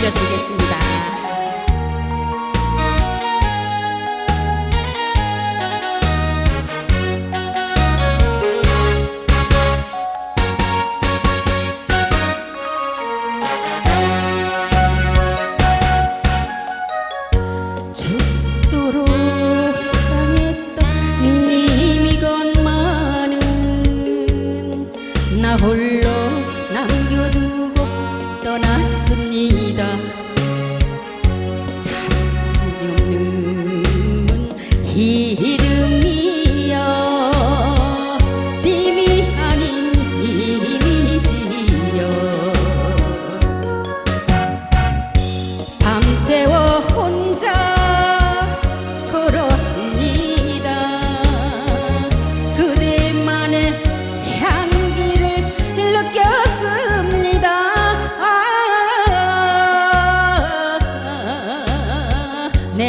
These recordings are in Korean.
들려드리겠습니다. 홀로 남겨두고 떠났습니다. 잡지 없는 이름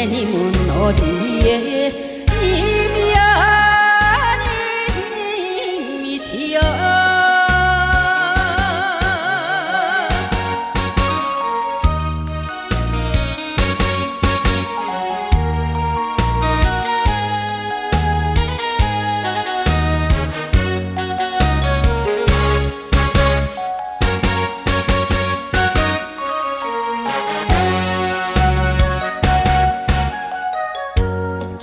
아, 내 님은 어디에? 님이시여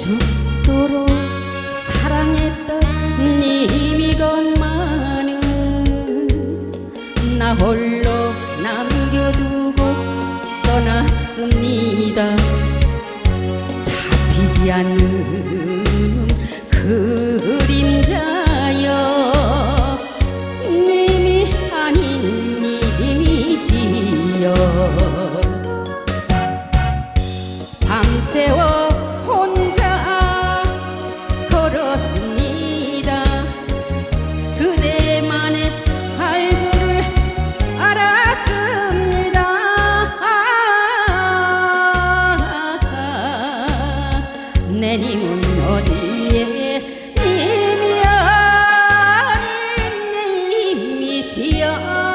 죽도록 사랑했던 님이건만은 나 홀로 남겨두고 떠났습니다. 잡히지 않는 그림자 어디에 님이 아닌 님이시여?